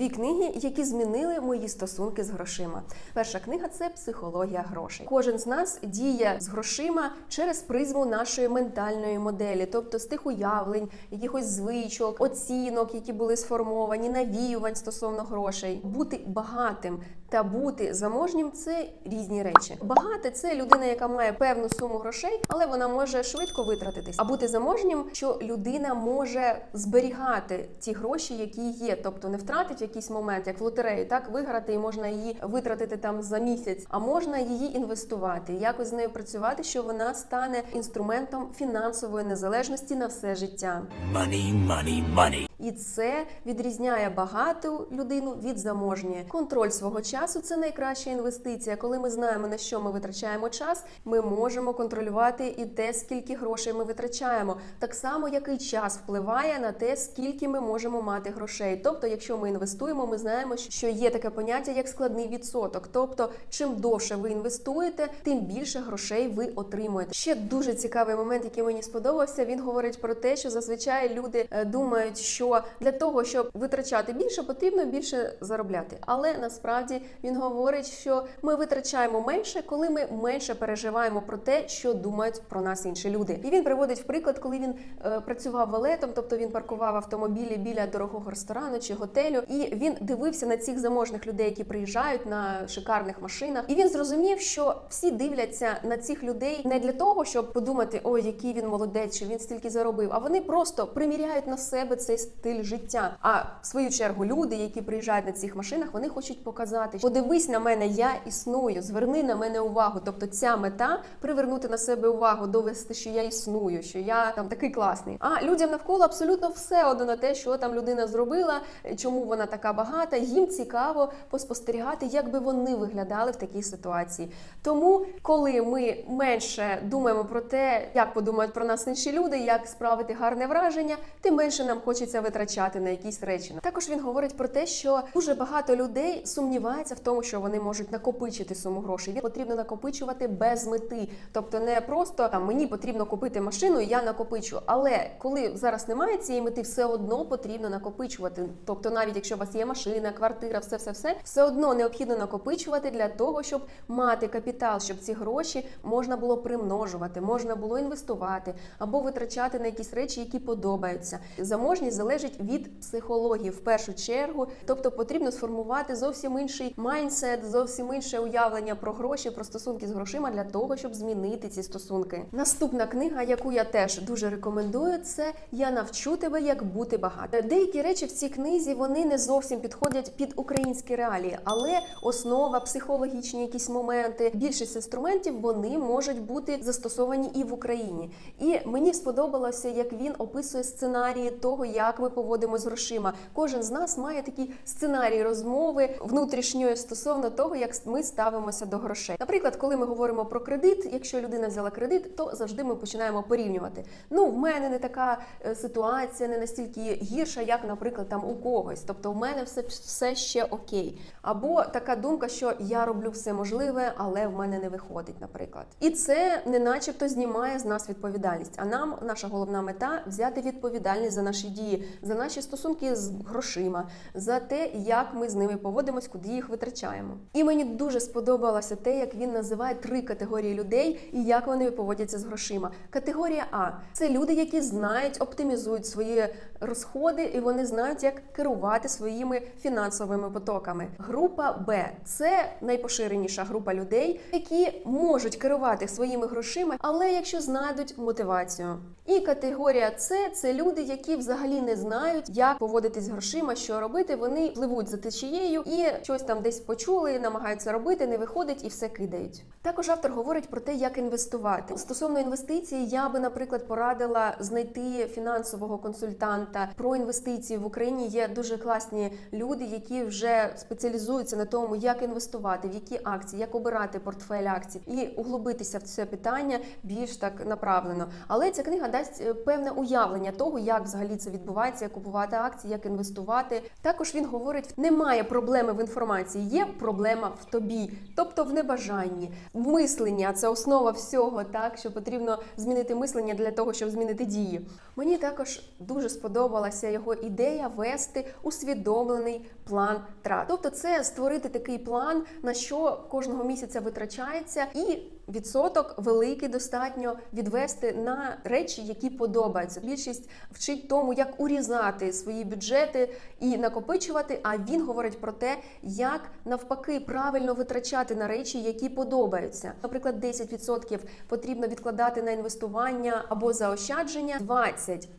дві книги, які змінили мої стосунки з грошима. Перша книга це психологія грошей. Кожен з нас діє з грошима через призму нашої ментальної моделі, тобто з тих уявлень, якихось звичок, оцінок, які були сформовані, навіювань стосовно грошей. Бути багатим та бути заможнім це різні речі. Багате це людина, яка має певну суму грошей, але вона може швидко витратитись. А бути заможнім, що людина може зберігати ті гроші, які є, тобто не втратить в якийсь момент, як в лотереї, так виграти і можна її витратити там за місяць, а можна її інвестувати, якось з нею працювати, що вона стане інструментом фінансової незалежності на все життя. Money, money, money. І це відрізняє багату людину від заможньої. Контроль свого часу це найкраща інвестиція. Коли ми знаємо на що ми витрачаємо час, ми можемо контролювати і те, скільки грошей ми витрачаємо. Так само, як і час впливає на те, скільки ми можемо мати грошей. Тобто, якщо ми інвестуємо, ми знаємо, що є таке поняття як складний відсоток. Тобто, чим довше ви інвестуєте, тим більше грошей ви отримуєте. Ще дуже цікавий момент, який мені сподобався. Він говорить про те, що зазвичай люди е, думають, що для того, щоб витрачати більше, потрібно більше заробляти. Але насправді він говорить, що ми витрачаємо менше, коли ми менше переживаємо про те, що думають про нас інші люди. І він приводить в приклад, коли він е, працював валетом, тобто він паркував автомобілі біля дорогого ресторану чи готелю, і він дивився на цих заможних людей, які приїжджають на шикарних машинах. І він зрозумів, що всі дивляться на цих людей не для того, щоб подумати, ой, який він молодець, чи він стільки заробив. А вони просто приміряють на себе цей стиль життя. А в свою чергу люди, які приїжджають на цих машинах, вони хочуть показати, подивись на мене, я існую, зверни на мене увагу. Тобто ця мета привернути на себе увагу, довести, що я існую, що я там такий класний. А людям навколо абсолютно все одно на те, що там людина зробила, чому вона така багата. Їм цікаво поспостерігати, як би вони виглядали в такій ситуації. Тому, коли ми менше думаємо про те, як подумають про нас інші люди, як справити гарне враження, тим менше нам хочеться витрачати на якісь речі. Також він говорить про те, що дуже багато людей сумнівається в тому, що вони можуть накопичити суму грошей. Їм потрібно накопичувати без мети, тобто не просто там мені потрібно купити машину, і я накопичу. Але коли зараз немає цієї мети, все одно потрібно накопичувати. Тобто, навіть якщо у вас є машина, квартира, все, все, все, все одно необхідно накопичувати для того, щоб мати капітал, щоб ці гроші можна було примножувати, можна було інвестувати або витрачати на якісь речі, які подобаються. Заможність залежить від психології в першу чергу, тобто потрібно сформувати зовсім інший майндсет, зовсім інше уявлення про гроші, про стосунки з грошима для того, щоб змінити ці стосунки. Наступна книга, яку я теж дуже рекомендую, це Я навчу тебе, як бути багатим. Деякі речі в цій книзі вони не зовсім підходять під українські реалії, але основа, психологічні якісь моменти, більшість інструментів вони можуть бути застосовані і в Україні. І мені сподобалося, як він описує сценарії того, як ми поводимося з грошима. Кожен з нас має такий сценарій розмови внутрішньої стосовно того, як ми ставимося до грошей. Наприклад, коли ми говоримо про кредит, якщо людина взяла кредит, то завжди ми починаємо порівнювати. Ну, в мене не така е, ситуація, не настільки гірша, як, наприклад, там у когось. Тобто, в мене все, все ще окей. Або така думка, що я роблю все можливе, але в мене не виходить, наприклад. І це не начебто знімає з нас відповідальність. А нам наша головна мета взяти відповідальність за наші дії, за наші стосунки з грошима, за те, як ми з ними поводимось, куди їх витрачаємо. І мені дуже сподобалося те, як він називає три категорії людей і як вони поводяться з грошима. Категорія А це люди, які знають, оптимізують свої розходи, і вони знають, як керувати своїми фінансовими потоками. Група Б це найпоширеніша група людей, які можуть керувати своїми грошима, але якщо знайдуть мотивацію. І категорія С це люди, які взагалі не знають, як поводитись з грошима, що робити. Вони пливуть за течією і щось там десь почули, намагаються робити, не виходить і все кидають. Також автор говорить про те, як інвестувати. Стосовно інвестицій, я би, наприклад, порадила знайти фінансового консультанта про інвестиції в Україні. Є дуже класні люди, які вже спеціалізуються на тому, як інвестувати, в які акції, як обирати портфель акцій і углубитися в це питання більш так направлено. Але ця книга дасть е, певне уявлення того, як взагалі це відбувається. мотивація купувати акції, як інвестувати. Також він говорить: немає проблеми в інформації, є проблема в тобі, тобто в небажанні. Мислення це основа всього, так що потрібно змінити мислення для того, щоб змінити дії. Мені також дуже сподобалася його ідея вести усвідомлений план трат. Тобто, це створити такий план, на що кожного місяця витрачається, і відсоток великий достатньо відвести на речі, які подобаються. Більшість вчить тому, як урізати свої бюджети і накопичувати. А він говорить про те, як навпаки правильно витрачати на речі, які подобаються. Наприклад, 10% потрібно відкладати на інвестування або заощадження,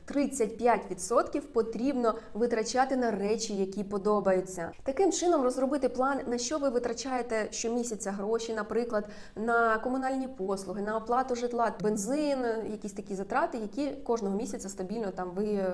20-35% потрібно витрачати на речі, які подобаються. Таким чином розробити план, на що ви витрачаєте щомісяця гроші, наприклад, на комунальні послуги, на оплату житла, бензин, якісь такі затрати, які кожного місяця стабільно там ви,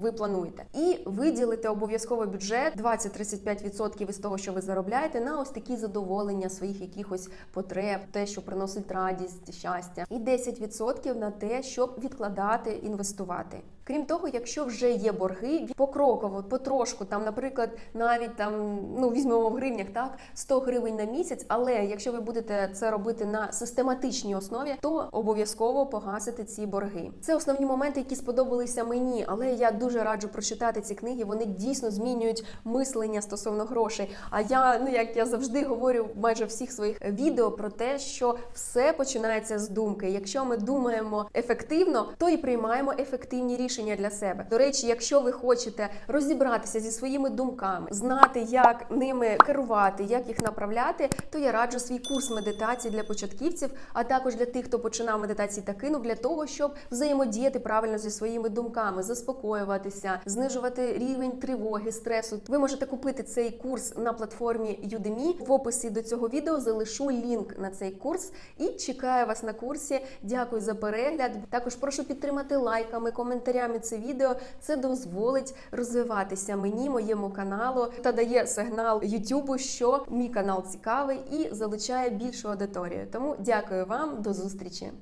ви плануєте. І виділити обов'язково бюджет 20-35% із того, що ви заробляєте, на ось такі задоволення своїх якихось потреб, те, що приносить радість, щастя, і 10% на те, щоб відкладати, інвестувати. Крім того, якщо вже є борги, покроково, потрошку, там, наприклад, навіть там ну візьмемо в гривнях, так 100 гривень на місяць. Але якщо ви будете це робити на систематичній основі, то обов'язково погасите ці борги. Це основні моменти, які сподобалися мені, але я дуже раджу прочитати ці книги. Вони дійсно змінюють мислення стосовно грошей. А я, ну як я завжди говорю майже всіх своїх відео про те, що все починається з думки. Якщо ми думаємо ефективно, то і приймаємо ефективні рішення для себе. До речі, якщо ви хочете розібратися зі своїми думками, знати, як ними керувати, як їх направляти, то я раджу свій курс медитації для початківців, а також для тих, хто починав медитації та кинув, для того, щоб взаємодіяти правильно зі своїми думками, заспокоюватися, знижувати рівень тривоги, стресу. Ви можете купити цей курс на платформі Udemy. В описі до цього відео залишу лінк на цей курс і чекаю вас на курсі. Дякую за перегляд. Також прошу підтримати лайками, коментарями це відео. Це дозволить розвиватися мені, моєму каналу та дає сигнал Ютубу, що мій канал цікавий і залучає більшу аудиторію. Тому дякую вам, до зустрічі.